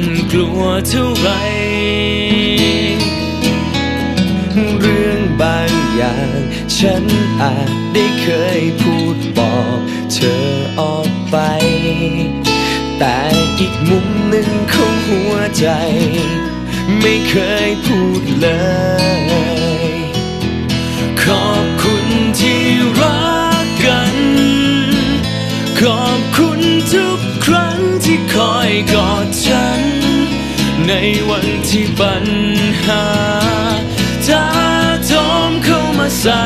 น กลัวเท่าไร เรื่องบางอย่าง ฉันอาจได้เคยพูดบอกเธอออกไป แต่อีกมุมหนึ่งของหัวใจ ไม่เคยพูดเลย ขอบคุณที่รักกัน ขอบคุณทุกครั้งที่คอยกอด ในวันที่ปัญหาท้าโถมเข้ามาใส่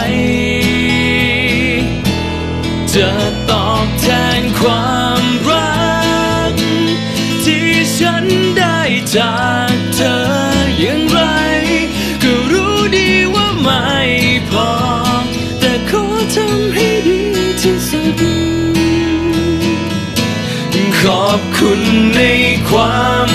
จะตอบแทนความรัก ที่ฉันได้จากเธออย่างไร ก็รู้ดีว่าไม่พอ แต่ขอทำให้ดีที่สุด ขอบคุณในความ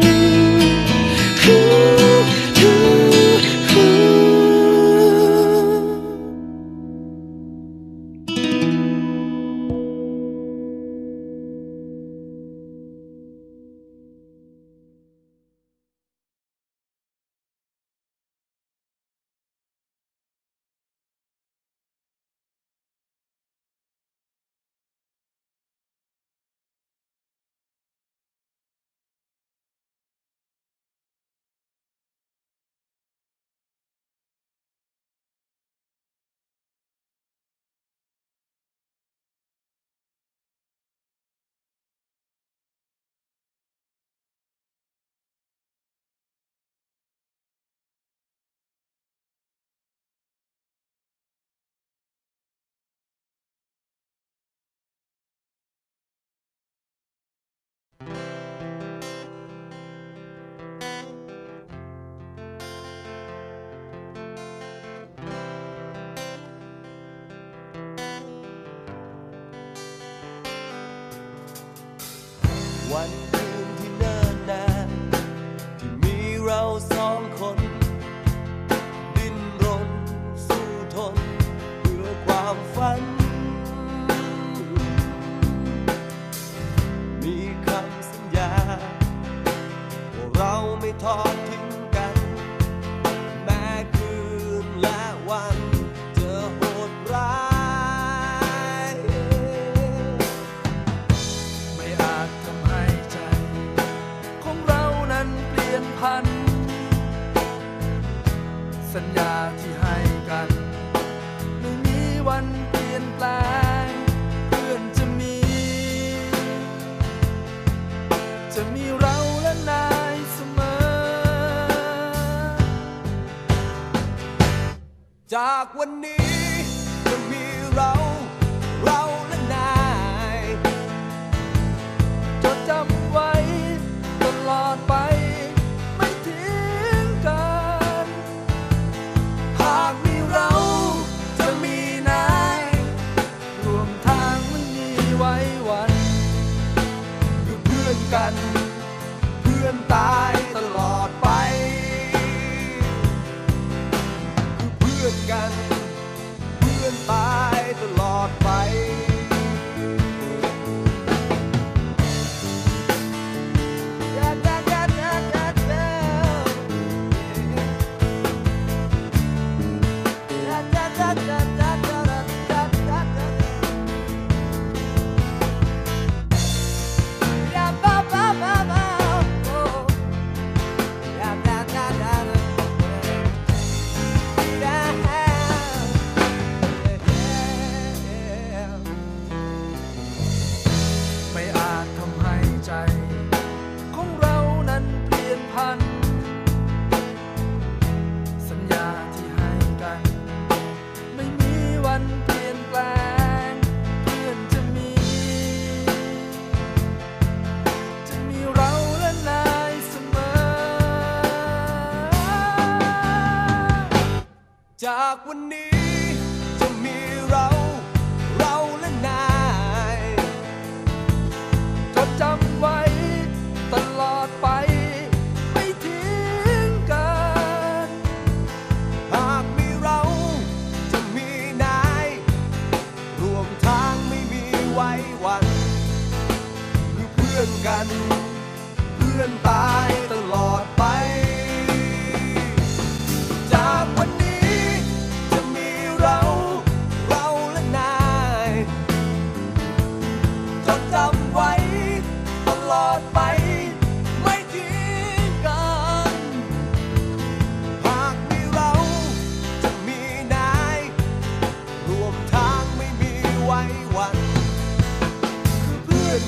วัากวันนี้จะมีเราเราากวัน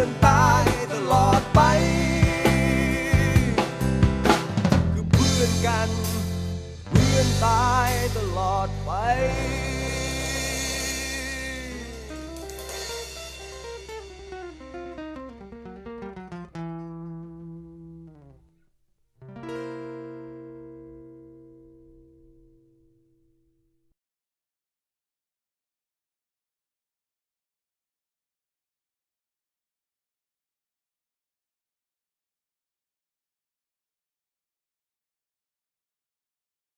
อนตายตลอดไป คืเพื่อนกัน เพื่อนตายตลอดไป